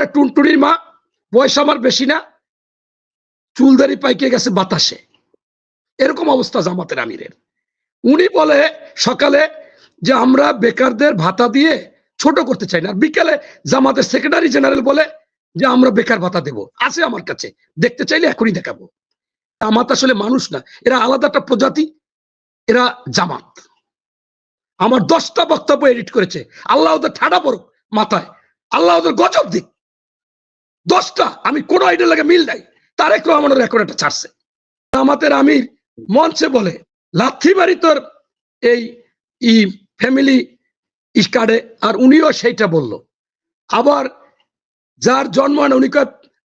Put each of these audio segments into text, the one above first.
ওরা টুনটুনির মা, বয়স আমার বেশি না। চুলদারি পাইকে গেছে বাতাসে। এরকম অবস্থা জামাতের আমিরের। উনি বলে সকালে যে আমরা বেকারদের ভাতা দিয়ে ছোট করতে চাই না। বিকালে জামাতের সেক্রেটারি জেনারেল বলে যে আমরা বেকার ভাতা দেব। আছে আমার কাছে। দেখতে চাইলে এখনই দেখাবো। জামাত আসলে মানুষ না। এরা আলাদা একটা প্রজাতি। এরা জামাত। আমার দশটা বক্তব্য এডিট করেছে। আল্লাহ ওদের ঠাডা পড়ুক মাথায়। আল্লাহ ওদের গজব দিক। দশটা। আমি কোনো আইডিয়া লাগে মিল নাই। তারেক রহমানের রেকর্ড একটা ছাড়ছে। আমাদের আমির মঞ্চে বলে লাথি বাড়ি তোর এই ই ফ্যামিলি কার্ডে আর উনিও সেইটা বলল। আবার যার জন্ম হয় উনি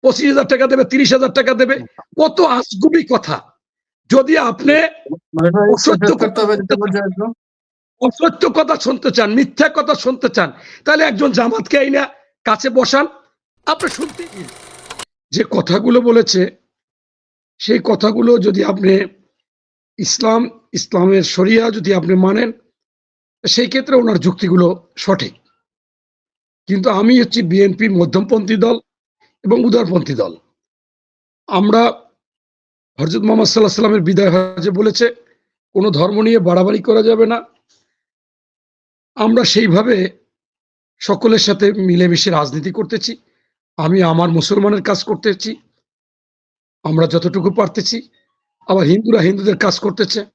পঁচিশ হাজার টাকা দেবে তিরিশ হাজার টাকা দেবে। কত আজগুবি কথা। যদি আপনি মানে। অসত্য কথা শুনতে চান। মিথ্যা কথা শুনতে চান। তাহলে একজন জামাতকে এই না কাছে বসান। আপনি শুনতে। যে কথাগুলো বলেছে, সেই কথাগুলো যদি আপনি ইসলাম, ইসলামের শরিয়া যদি আপনি মানেন, সেই ক্ষেত্রে ওনার যুক্তিগুলো সঠিক। কিন্তু আমি হচ্ছি বিএনপি মধ্যমপন্থী দল এবং উদারপন্থী দল। আমরা হরজত মোহাম্মদ সাল্লাহ সাল্লামের বিদায় হজে বলেছে, কোনো ধর্ম নিয়ে বাড়াবাড়ি করা যাবে না। আমরা সেইভাবে সকলের সাথে মিলেমিশে রাজনীতি করতেছি। আমি আমার মুসলমানের কাজ করতেছি। আমরা যতটুকু পারতেছি, আবার হিন্দুরা হিন্দুদের কাজ করতেছে।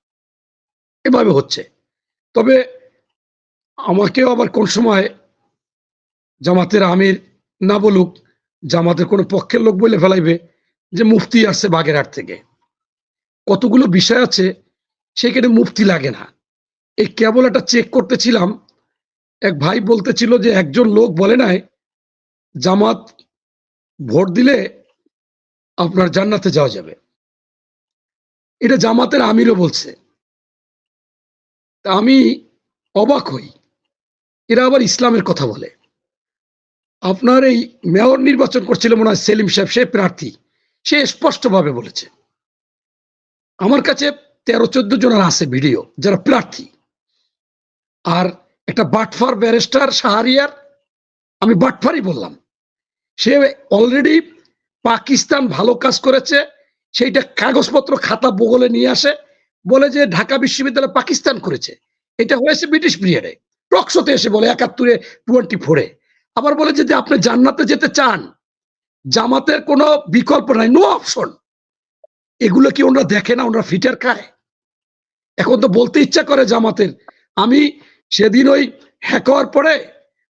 এভাবে হচ্ছে। তবে আমাকেও আবার কোন সময় জামাতের আমির না বলুক, জামাতের কোনো পক্ষের লোক বলে ফেলাইবে যে মুফতি আসছে বাগেরহাট থেকে। কতগুলো বিষয় আছে সেখানে মুফতি লাগে না। এই কেবল একটা চেক করতেছিলাম, এক ভাই বলতেছিল যে একজন লোক বলে নাই, জামাত ভোট দিলে আপনার জান্নাতে যাওয়া যাবে। এটা জামাতের আমিরও বলছে। তা আমি অবাক হই। এরা আবার ইসলামের কথা বলে। আপনার এই মেয়র নির্বাচন করছিল মনে হয় সেলিম সাহেব, সে প্রার্থী। সে স্পষ্টভাবে বলেছে। আমার কাছে তেরো, চোদ্দ জনের আছে ভিডিও, যারা প্রার্থী। আর একটা বাটফার ব্যারিস্টার সাহারিয়ার আমি বাটফারই বললাম। সে অলরেডি পাকিস্তান ভালো কাজ করেছে, সেইটা কাগজপত্র খাতা বগলে নিয়ে আসে, বলে যে ঢাকা বিশ্ববিদ্যালয় পাকিস্তান করেছে। এটা হয়েছে ব্রিটিশ পিরিয়ডে টকশোতে এসে বলে একাত্তরে টোয়েন্টি ফোরে। আবার বলে যে আপনি জান্নাতে যেতে চান, জামাতের কোনো বিকল্প নাই নো অপশন এগুলো কি ওনারা দেখে না, ওনারা ফিটার খায়? এখন তো বলতে ইচ্ছা করে জামাতের। আমি সেদিন ওই হ্যাক হওয়ার পরে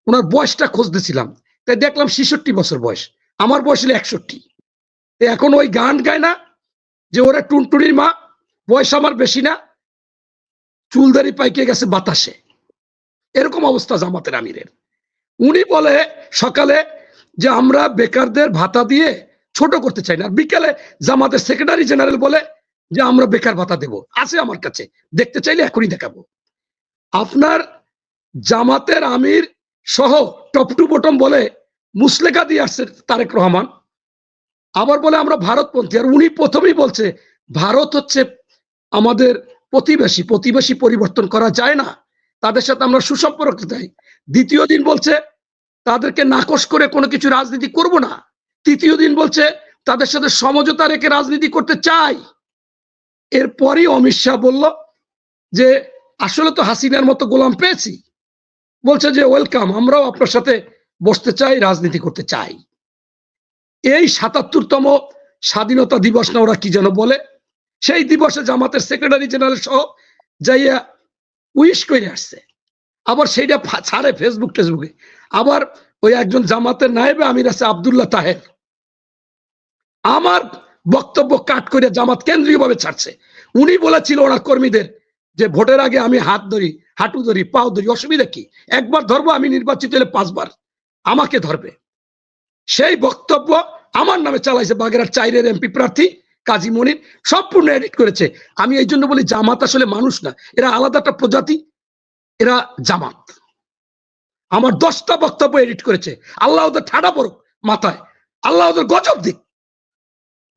ওনার বয়সটা খুঁজতেছিলাম। তাই দেখলাম ছেষট্টি বছর বয়স। আমার বয়স হলো একষট্টি। এখন ওই গান গায় না যে ওরা টুনটুনির মা, বয়স আমার বেশি না। চুলদারি পাইকে গেছে বাতাসে। এরকম অবস্থা জামাতের আমিরের। উনি বলে সকালে যে আমরা বেকারদের ভাতা দিয়ে ছোট করতে চাই না। বিকালে জামাতের সেক্রেটারি জেনারেল বলে যে আমরা বেকার ভাতা দেব। আছে আমার কাছে। দেখতে চাইলে এখনই দেখাবো। আপনার জামাতের আমির সহ টপ টু বটম বলে মুসলেখা দিয়ে আসছে তারেক রহমান। আবার বলে আমরা ভারতপন্থী। আর উনি প্রথমেই বলছে, ভারত হচ্ছে আমাদের প্রতিবেশী প্রতিবেশী পরিবর্তন করা যায় না। তাদের সাথে আমরা সুসম্পর্ক চাই। দ্বিতীয় দিন বলছে, তাদেরকে নাকচ করে কোনো কিছু রাজনীতি করব না। তৃতীয় দিন বলছে, তাদের সাথে সমঝোতা রেখে রাজনীতি করতে চাই। এরপরই অমিত শাহ বলল যে, আসলে তো হাসিনার মতো গোলাম পেয়েছি। বলছে যে ওয়েলকাম আমরাও আপনার সাথে বসতে চাই, রাজনীতি করতে চাই। এই সাতাত্তরতম স্বাধীনতা দিবস না ওরা কি যেন বলে? সেই দিবসে জামাতের সেক্রেটারি জেনারেল সহ যাইয়া উইশ করে আসছে। আবার সেইটা ছাড়ে ফেসবুক টেসবুকে। আবার ওই একজন জামাতের নায়েবে আমির আছে আবদুল্লাহ তাহের। আমার বক্তব্য কাট করে জামাত কেন্দ্রীয়ভাবে ছাড়ছে। উনি বলেছিল ওনার কর্মীদের যে, ভোটের আগে আমি হাত ধরি হাঁটু ধরি, পাও ধরি, অসুবিধা কি? একবার ধরবো, আমি নির্বাচিত হলে পাঁচবার। আমাকে ধরবে। সেই বক্তব্য আমার নামে চালাইছে বাগেরহাট চাইরের এমপি প্রার্থী কাজী মনির। সম্পূর্ণ এডিট করেছে। আমি এই জন্য বলি, জামাত আসলে মানুষ না। এরা আলাদা একটা প্রজাতি। এরা জামাত। আমার দশটা বক্তব্য এডিট করেছে। আল্লাহ ওদের ঠাডা পড়ুক মাথায়। আল্লাহ ওদের গজব দিক।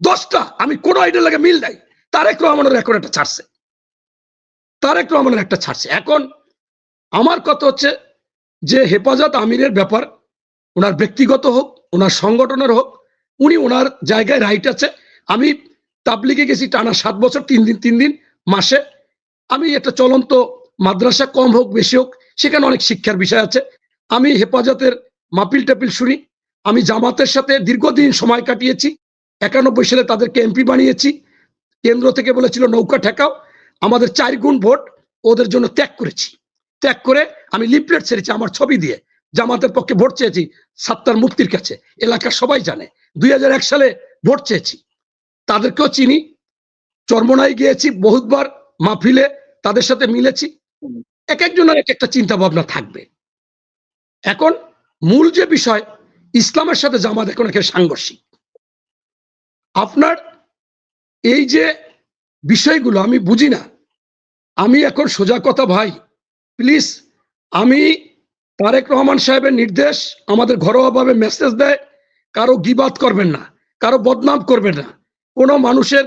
দশটা, আমি কোনো আইডিয়া লাগে মিল নাই। তারেক রহমানের রেকর্ড একটা ছাড়ছে। তারেক রহমানের একটা ছাড়ছে। এখন আমার কথা হচ্ছে যে হেফাজত আমিরের ব্যাপার, ওনার ব্যক্তিগত হোক, ওনার সংগঠনের হোক, উনি ওনার জায়গায় রাইট আছে। আমি তাবলিগে গেছি টানা সাত বছর, তিন দিন তিন দিন, মাসে। আমি একটা চলন্ত মাদ্রাসা কম হোক, বেশি হোক, সেখানে অনেক শিক্ষার বিষয় আছে। আমি হেফাজতের মাপিল টাপিল শুনি। আমি জামাতের সাথে দীর্ঘদিন সময় কাটিয়েছি। একানব্বই সালে তাদেরকে এমপি বানিয়েছি। কেন্দ্র থেকে বলেছিল, নৌকা ঠেকাও। আমাদের চার গুণ ভোট ওদের জন্য ত্যাগ করেছি। ত্যাগ করে আমি লিফলেট ছেড়েছি আমার ছবি দিয়ে। জামাতের পক্ষে ভোট চেয়েছি সাত্তার মুক্তির কাছে। এলাকার সবাই জানে। দুই হাজার এক সালে ভোট চেয়েছি। তাদেরকেও চিনি। চর্মনাই গিয়েছি বহুতবার, মাহফিলে তাদের সাথে মিলেছি। এক একজনের এক একটা চিন্তা ভাবনা থাকবে। এখন মূল যে বিষয়, ইসলামের সাথে জামাত এখন এখানে সাংঘর্ষিক। আপনার এই যে বিষয়গুলো আমি বুঝি না। আমি এখন সোজা কথা ভাই প্লিজ আমি তারেক রহমান সাহেবের নির্দেশ, আমাদের ঘরোয়াভাবে মেসেজ দেয়, কারও গিবাদ করবেন না, কারও বদনাম করবেন না। কোনো মানুষের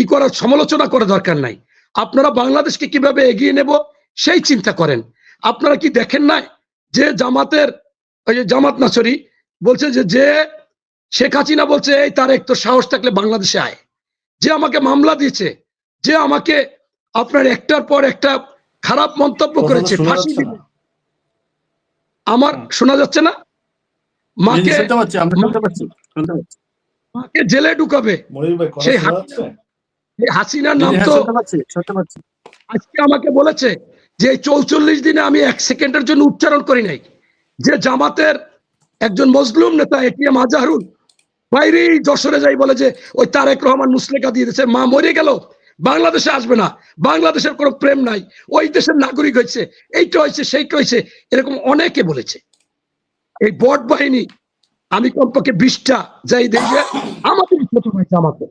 ই করার সমালোচনা করা দরকার নাই। আপনারা বাংলাদেশকে কীভাবে এগিয়ে নেব, সেই চিন্তা করেন। আপনারা কি দেখেন না যে জামাতের, ওই যে জামাত নাচরি বলছে যে যে শেখ হাসিনা বলছে, এই তার একটু সাহস থাকলে বাংলাদেশে আয়। যে আমাকে মামলা দিয়েছে যে আমাকে আপনার একটার পর একটা খারাপ মন্তব্য করেছে শোনা ফাঁসি দিবে। আমার শোনা যাচ্ছে না? মাকে মাকে জেলে ঢুকাবে? সেই হাসিনার নাম হ্যাঁ, তো আজকে আমাকে বলেছে যে চৌচল্লিশ দিনে আমি এক সেকেন্ডের জন্য উচ্চারণ করি নাই। যে জামাতের একজন মজলুম নেতা এটিএম আজাহরুল বাইরেই যশোরে যাই বলে যে, ওই তারেক রহমান মুসলেকা দিয়ে দিয়েছে, মা মরে গেল, বাংলাদেশে আসবে না, বাংলাদেশের কোনো প্রেম নাই, ওই দেশের নাগরিক হয়েছে, এইটা হয়েছে, সেইটা হয়েছে, এরকম অনেকে বলেছে। এই বট বাহিনী, আমি কমপক্ষে বিশটা যাই দেখবে ছোট ভাই জামাতে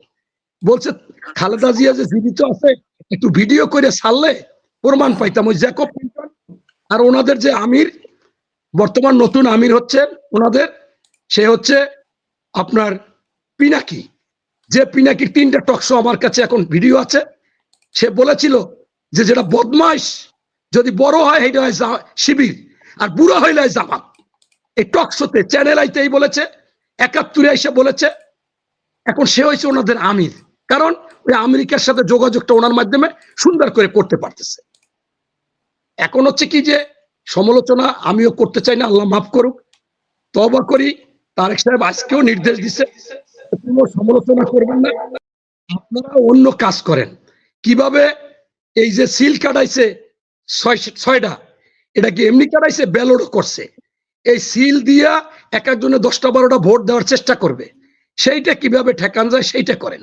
বলছে, খালেদা জিয়া যে জীবিত আছে, একটু ভিডিও করে ছাড়লে প্রমাণ পাইতাম। ওই জ্যাকব আর ওনাদের যে আমির, বর্তমান নতুন আমির হচ্ছেন ওনাদের, সে হচ্ছে আপনার পিনাকি। যে পিনাকির তিনটা টকশো আমার কাছে এখন ভিডিও আছে, সে বলেছিল যে যেটা বদমাইশ, যদি বড় হয় সেটা হয় শিবির, আর বুড়ো হইলে জামাত। এই টকশোতে চ্যানেল আইতেই বলেছে, একাত্তরে এসে বলেছে, এখন সে হয়েছে ওনাদের আমির। কারণ ওই আমেরিকার সাথে যোগাযোগটা ওনার মাধ্যমে সুন্দর করে করতে পারতেছে। এখন হচ্ছে কি যে, সমালোচনা আমিও করতে চাই না, আল্লাহ মাফ করুক। তবা করি তারেক সাহেব আজকেও নির্দেশ দিচ্ছে কোনো সমালোচনা করবেন না। আপনারা অন্য কাজ করেন। কীভাবে এই যে সিল কাটাইছে ছয় ছয়টা, এটা কি এমনি কাটাইছে? ব্যালটও করছে। এই সিল দিয়া এক একজনে দশটা, বারোটা ভোট দেওয়ার চেষ্টা করবে। সেইটা কীভাবে ঠেকান যায়, সেইটা করেন।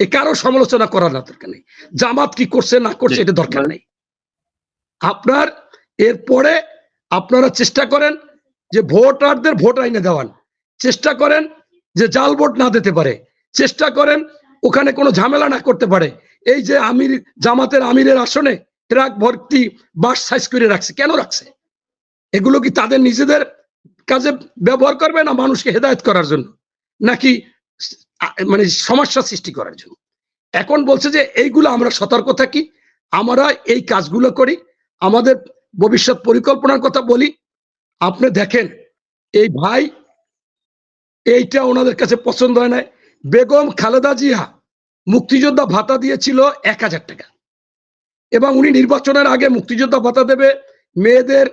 এ কারও সমালোচনা করার না দরকার নেই। জামাত কি করছে, না করছে, এটা দরকার নেই। আপনার এরপরে আপনারা চেষ্টা করেন যে ভোটারদের ভোট আইনে দেওয়ান চেষ্টা করেন যে জাল ভোট না দিতে পারে। চেষ্টা করেন ওখানে কোনো ঝামেলা না করতে পারে। এই যে আমির, জামাতের আমিরের আসনে ট্রাক ভর্তি বাস সাইজ করে রাখছে, কেন রাখছে? এগুলো কি তাদের নিজেদের কাজে ব্যবহার করবে না মানুষকে হেদায়েত করার জন্য? নাকি মানে সমস্যা সৃষ্টি করার জন্য? এখন বলছে যে এইগুলো আমরা সতর্ক থাকি, আমরা এই কাজগুলো করি, আমাদের ভবিষ্যৎ পরিকল্পনার কথা বলি। আপনি দেখেন, এই ভাই এইটা ওনাদের কাছে পছন্দ হয় নাই। বেগম খালেদা জিয়া মুক্তিযোদ্ধা ভাতা দিয়েছিল এক হাজার টাকা। এবং উনি নির্বাচনের আগে মুক্তিযোদ্ধা ভাতা দেবে, মেয়েদের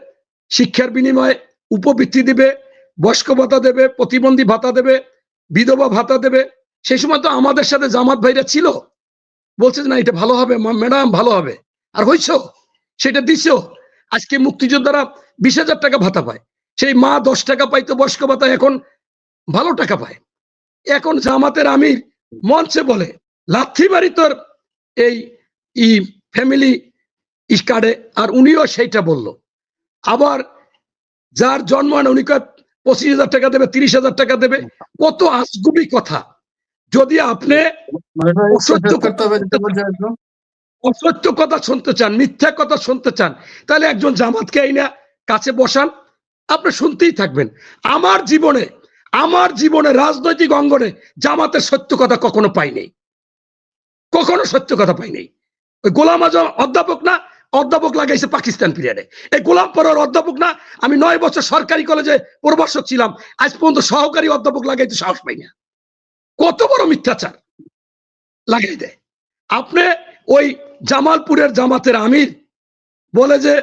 শিক্ষার বিনিময়ে উপবৃত্তি দিবে, বয়স্ক ভাতা দেবে, প্রতিবন্ধী ভাতা দেবে, বিধবা ভাতা দেবে। সেই সময় তো আমাদের সাথে জামাত ভাইরা ছিল। বলছে না, এটা ভালো হবে ম্যাডাম ভালো হবে। আর হয়েছ সেটা দিছ। আজকে মুক্তিযোদ্ধারা বিশ হাজার টাকা ভাতা পায়। সেই মা দশ টাকা পাইতো, বয়স্ক ভাতা, এখন ভালো টাকা পায়। এখন জামাতের আমির মঞ্চে বলে লাথি বাড়ি তোর এই ই ফ্যামিলি কার্ডে। আর উনিও সেইটা বলল। আবার যার জন্ম হয় উনি পঁচিশ হাজার টাকা দেবে তিরিশ হাজার টাকা দেবে। কত আজগুবি কথা। যদি আপনি একদম। অসত্য কথা শুনতে চান মিথ্যা কথা শুনতে চান তাহলে একজন জামাতকে এই না কাছে বসান। আপনি শুনতেই থাকবেন। আমার জীবনে আমার জীবনে রাজনৈতিক অঙ্গনে জামাতের সত্য কথা কখনো পাইনি। কখনো সত্য কথা পাইনি। ওই গোলাম আজম অধ্যাপক না, অধ্যাপক লাগাইছে পাকিস্তান পিরিয়ডে। এই গোলাম পরের অধ্যাপক না, আমি নয় বছর সরকারি কলেজে প্রভাষক ছিলাম, আজ পর্যন্ত সহকারী অধ্যাপক লাগাইতে সাহস পাই না। কত বড় মিথ্যাচার। লাগাই দেয় আপনি ওই জামালপুরের জামাতের আমির বলে যে,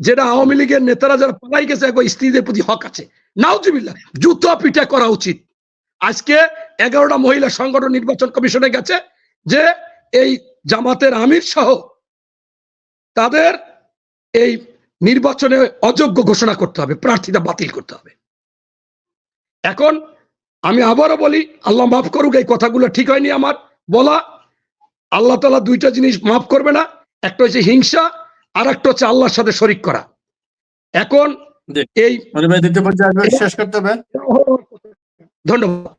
যেটা আওয়ামী লীগের নেতারা যারা পালাই গেছে, একবার স্ত্রীদের প্রতি হক আছে। নাউজুবিল্লাহ, জুতো পিঠা করা উচিত। আজকে এগারোটা মহিলা সংগঠন নির্বাচন কমিশনে গেছে যে এই জামাতের আমির সহ তাদের এই নির্বাচনে অযোগ্য ঘোষণা করতে হবে প্রার্থীতা বাতিল করতে হবে। এখন আমি আবারও বলি, আল্লাহ মাফ করুক, এই কথাগুলো ঠিক হয়নি আমার বলা। আল্লাহ তালা দুইটা জিনিস মাফ করবে না, একটা হচ্ছে হিংসা আর একটা হচ্ছে আল্লাহর সাথে শরিক করা। এখন। এই মানে দ্বিতীয় পর্যায়ে শেষ করতে হবে। ধন্যবাদ।